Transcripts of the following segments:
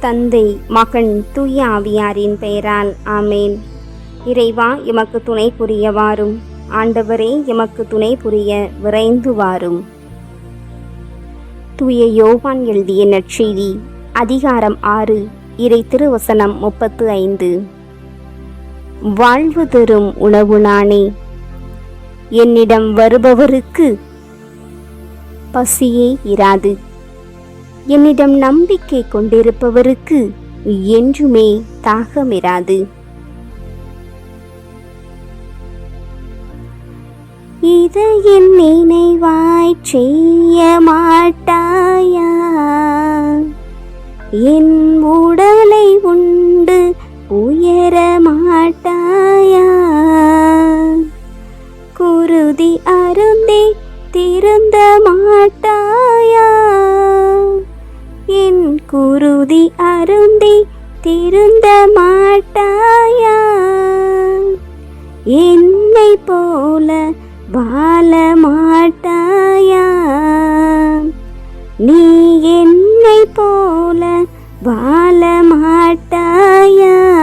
தந்தை மகன் தூய ஆவியாரின் பெயரால். ஆமேன். இறைவா எமக்கு துணை புரிய வாரும் ஆண்டவரே எமக்கு துணை புரிய விரைந்து வாரும். தூய யோவான் எழுதிய நற்செய்தி அதிகாரம் ஆறு இறை திருவசனம் முப்பத்து ஐந்து வாழ்வு தரும் உணவு நானே என்னிடம் வருபவருக்கு பசியே இராது. என்னிடம் நம்பிக்கை கொண்டிருப்பவருக்கு என்றுமே தாகமிராது. இது என் நினைவாய் செய்ய மாட்டாயா? என் உடலை உண்டு உயரமா திருந்த மாட்டாயா? என்னை போல வாழ மாட்டாயா? நீ என்னை போல வாழ மாட்டாயா?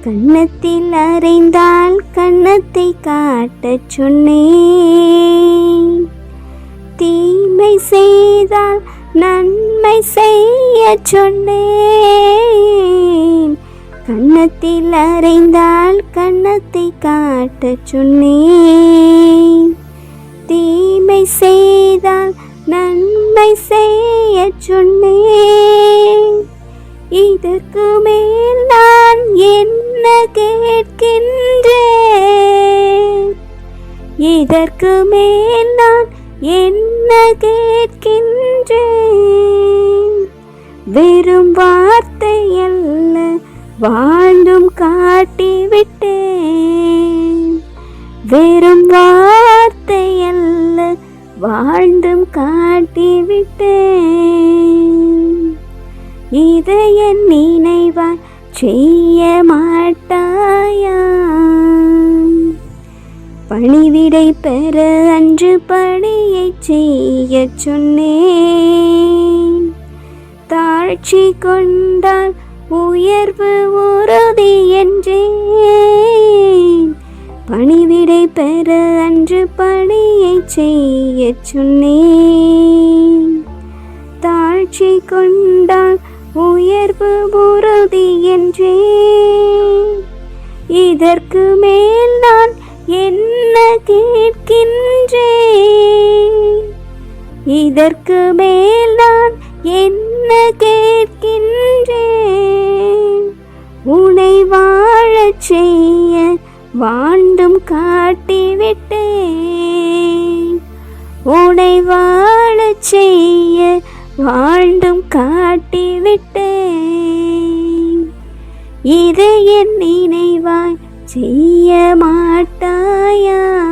கண்ணத்தில் அறைந்தால் கன்னத்தை காட்டச் சொன்னேன். தீமை செய்தால் நன்மை செய்ய சொன்னேன். கன்னத்தில் அறைந்தால் கன்னத்தை காட்ட சொன்னேன். தீமை செய்தால் நன்மை செய்ய சொன்னேன். இதற்கு மேல் நான் என்ன கேட்கின்றேன்? இதற்கு மேல் நான் என்ன கேட்கின்றேன்? வெறும் வார்த்தை அல்ல வாழ்ந்தும் காட்டிவிட்டேன். வெறும் வார்த்தை அல்ல வாழ்ந்தும் காட்டிவிட்டேன். இதை என் நினைவாய் செய்ய மாட்டாயா? பணிவிடை பெற அன்று பணியை செய்ய சொன்னேன். தாழ்ச்சி கொண்டால் உயர்வு உறுதி என்றேன். பணிவிடை பெற அன்று பணியை செய்ய சொன்னேன். தாழ்ச்சி கொண்டால் உயர்வு உறுதி என்றேன். இதற்கு மேல் கேட்கின்றே இதற்கு மேல் நான் என்ன கேட்கின்றேன்? உனை வாழச் செய்ய வாண்டும் காட்டிவிட்டேன். உனை வாழச் செய்ய வாண்டும் காட்டிவிட்டேன். இதை என் நினைவாய் செய்ய மாட்டாயா?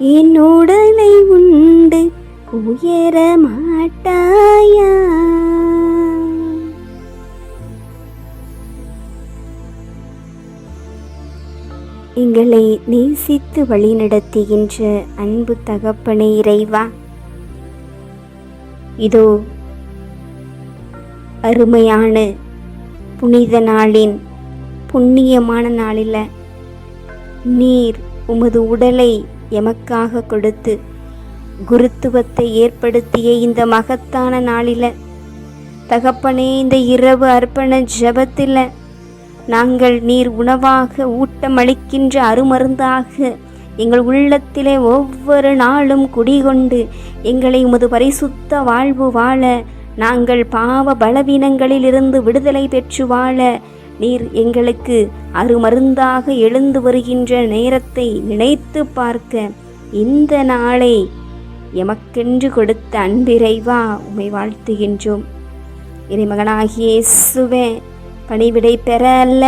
என் உடலை உண்டு உயர மாட்டாயா? எங்களை நேசித்து வழிநடத்துகின்ற அன்பு தகப்பனே இறைவா இதோ அருமையான புனித நாளின் புண்ணியமான நாளில் நீர் உமது உடலை எமக்காக கொடுத்து குருத்துவத்தை ஏற்படுத்திய இந்த மகத்தான நாளில் தகப்பனே இந்த இரவு அர்ப்பண ஜெபத்தில் நாங்கள் நீர் உணவாக ஊட்டமளிக்கின்ற அருமருந்தாக எங்கள் உள்ளத்திலே ஒவ்வொரு நாளும் குடிகொண்டு எங்களை உமது பரிசுத்த வாழ்வு வாழ நாங்கள் பாவ பலவீனங்களிலிருந்து விடுதலை பெற்று வாழ நீர் எங்களுக்கு அருமருந்தாக எழுந்து வருகின்ற நேரத்தை நினைத்து பார்க்க இந்த நாளை எமக்கென்று கொடுத்த அன்பிறைவா உமை வாழ்த்துகின்றோம். இறைமகனாகிய இயேசுவே பணிவிடை பெற அல்ல.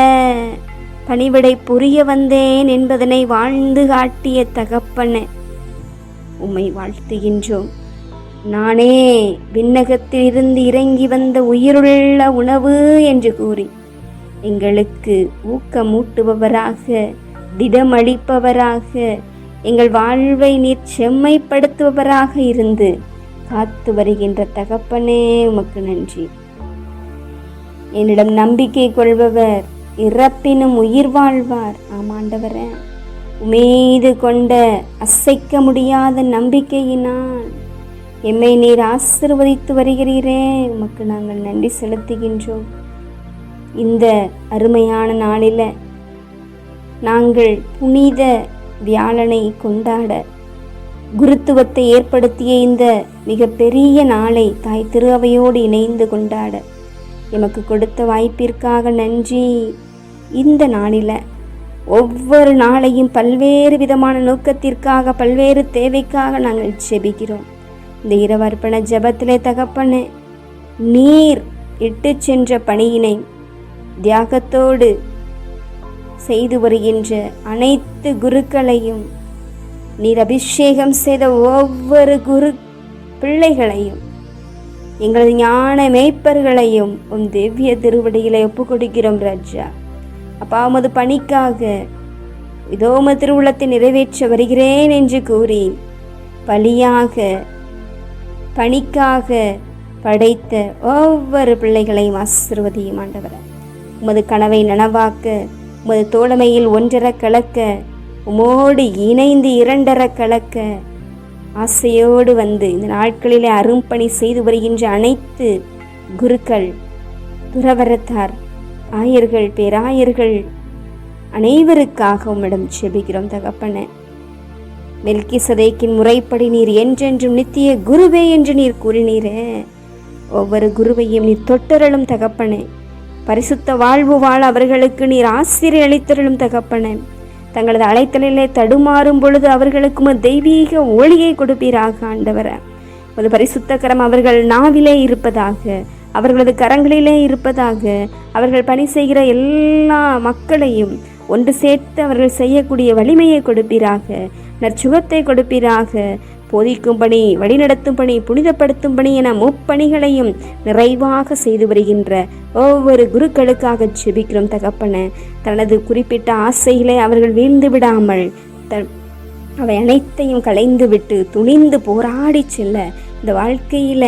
பணிவிடை புரிய வந்தேன் என்பதனை வாழ்ந்து காட்டிய தகப்பன உம்மை வாழ்த்துகின்றோம். நானே விண்ணகத்தில் இருந்து இறங்கி வந்த உயிருள்ள உணவு என்று கூறி எங்களுக்கு ஊக்கமூட்டுபவராக திடமளிப்பவராக எங்கள் வாழ்வை நீர் செம்மைப்படுத்துபவராக இருந்து காத்து வருகின்ற தகப்பனே உமக்கு நன்றி. என்னிடம் நம்பிக்கை கொள்பவர் இறப்பினும் உயிர் வாழ்வார். ஆமாண்டவரே உமீது கொண்ட அசைக்க முடியாத நம்பிக்கையினால் எம்மை நீர் ஆசிர்வதித்து வருகிறீரே. உமக்கு நாங்கள் நன்றி செலுத்துகின்றோம். இந்த அருமையான நாளில் நாங்கள் புனித வியாழனை கொண்டாட குருத்துவத்தை ஏற்படுத்திய இந்த மிகப்பெரிய நாளை தாய் திருவையோடு இணைந்து கொண்டாட எமக்கு கொடுத்த வாய்ப்பிற்காக நன்றி. இந்த நாளில் ஒவ்வொரு நாளையும் பல்வேறு விதமான நோக்கத்திற்காக பல்வேறு தேவைக்காக நாங்கள் செபிக்கிறோம் இந்த இரவர்ப்பண ஜபத்திலே தகப்பனே நீர் இட்டு சென்ற பணியினை தியாகத்தோடு செய்து வருகின்ற அனைத்து குருக்களையும் நீர் அபிஷேகம் செய்த ஒவ்வொரு குரு பிள்ளைகளையும் எங்களது ஞான மேய்ப்பர்களையும் உன் திவ்ய திருவடிகளை ஒப்புக்கொடுக்கிறோம் ராஜா. அப்பா உமது பணிக்காக இதோ உமது திருவுளத்தை நிறைவேற்ற வருகிறேன் என்று கூறி பலியாக பணிக்காக படைத்த ஒவ்வொரு பிள்ளைகளையும் ஆசிர்வதியும் ஆண்டவரை. உமது கனவை நனவாக்க உமது தோழமையில் ஒன்றர கலக்க உமோடு இணைந்து இரண்டர கலக்க. ஆசையோடு வந்து இந்த நாட்களிலே அரும்பணி செய்து வருகின்ற அனைத்து குருக்கள் துறவரத்தார் ஆயர்கள் பேராயர்கள் அனைவருக்காக உம்மிடம் செபிக்கிறோம் தகப்பன. மெல்கி சதைக்கின் முறைப்படி நீர் என்றென்றும் நித்திய குருவே என்று நீர் கூறினீரே. ஒவ்வொரு குருவையும் நீர் தொட்டரலும் தகப்பனே. பரிசுத்த வாழ்வு வாழ அவர்களுக்கு நீர் ஆசிரியர் அளித்தருளும் தகப்பனே. தங்களது அழைத்தலிலே தடுமாறும் பொழுது அவர்களுக்கு தெய்வீக ஒளியை கொடுப்பீராக ஆண்டவர. ஒரு பரிசுத்த கரம் அவர்கள் நாவிலே இருப்பதாக அவர்களது கரங்களிலே இருப்பதாக அவர்கள் பணி செய்கிற எல்லா மக்களையும் ஒன்று சேர்த்து அவர்கள் செய்யக்கூடிய வலிமையை கொடுப்பீராக. நற்சுகத்தை கொடுப்பீராக. போதிக்கும் பணி வழிநடத்தும் பணி புனிதப்படுத்தும் பணி என முப்பணிகளையும் நிறைவாக செய்து வருகின்ற ஒவ்வொரு குருக்களுக்காக செபிக்கிறோம் தகப்பன. தனது குறிப்பிட்ட ஆசைகளை அவர்கள் வீழ்ந்து விடாமல் த அவை அனைத்தையும் கலைந்து விட்டு துணிந்து போராடி செல்ல இந்த வாழ்க்கையில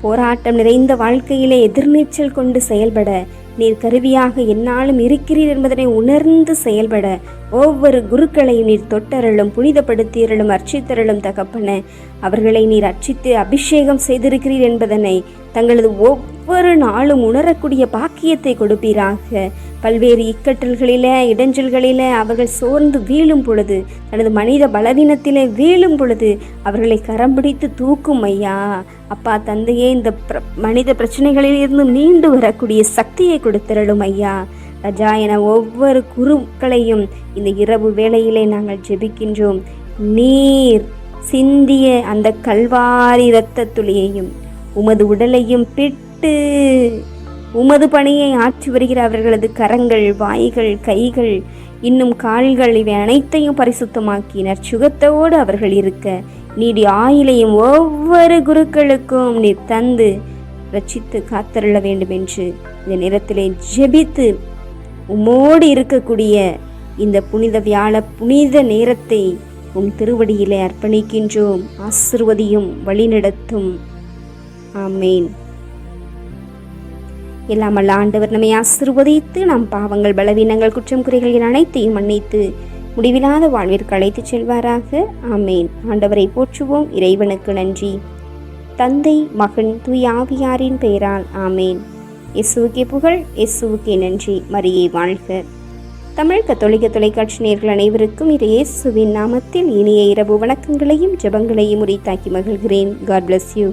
போராட்டம் நிறைந்த வாழ்க்கையிலே எதிர்நீச்சல் கொண்டு செயல்பட நீர் கருவியாக என்னாலும் இருக்கிறீர் என்பதனை உணர்ந்து செயல்பட ஒவ்வொரு குருக்களையும் நீர் தொட்டரலும் புனிதப்படுத்தியரலும் அர்ச்சித்தரலும் தகப்பன அவர்களை நீர் அர்ச்சித்து அபிஷேகம் செய்திருக்கிறீர் என்பதனை தங்களது ஒவ்வொரு நாளும் உணரக்கூடிய பாக்கியத்தை கொடுப்பீராக. பல்வேறு இக்கட்டல்களிலே இடைஞ்சல்களில அவர்கள் சோர்ந்து வீழும் பொழுது தனது மனித பலவீனத்திலே வீழும் பொழுது அவர்களை கரம் பிடித்து தூக்கும் ஐயா. அப்பா தந்தையே இந்த பிர மனித பிரச்சனைகளிலிருந்து மீண்டு வரக்கூடிய சக்தியை கொடுத்திரலும் ஐயா. ரஜா என ஒவ்வொரு குருக்களையும் இந்த இரவு வேளையிலே நாங்கள் ஜெபிக்கின்றோம். நீர் சிந்திய அந்த கல்வாரி இரத்த துளியையும் உமது உடலையும் பிட்டு. உமது பணியை ஆற்றி வருகிற அவர்களது கரங்கள் வாய்கள் கைகள் இன்னும் கால்கள் இவை அனைத்தையும் பரிசுத்தமாக்கினர். சுகத்தோடு அவர்கள் இருக்க நீடி ஆயிலையும் ஒவ்வொரு குருக்களுக்கும் நீர் தந்து ரட்சித்து காத்தருள வேண்டும் என்று இந்த நேரத்திலே ஜெபித்து உம்மோடு இருக்கக்கூடிய இந்த புனித வியாழ புனித நேரத்தை உம் திருவடியிலே அர்ப்பணிக்கின்றோம். ஆசிர்வதியும் வழிநடத்தும். ஆமேன். எல்லாம் அல்ல ஆண்டவர் நம்மை ஆசிர்வதித்து நம் பாவங்கள் பலவீனங்கள் குற்றம் குறைகள் என அனைத்தையும் மன்னித்து முடிவில்லாத வாழ்விற்கு அழைத்துச் செல்வாராக. ஆமேன். ஆண்டவரை போற்றுவோம். இறைவனுக்கு நன்றி. தந்தை மகன் துயாவியாரின் பெயரால் ஆமேன். இயேசுவுக்கே புகழ் இயேசுவுக்கே நன்றி. மரியை வாழ்க. தமிழ் கத்தோலிக்க தொலைக்காட்சி நேர்கள் அனைவருக்கும் இது இயேசுவின் நாமத்தில் இனிய இரவு வணக்கங்களையும் ஜெபங்களையும் உரித்தாக்கி மகிழ்கிறேன். God bless you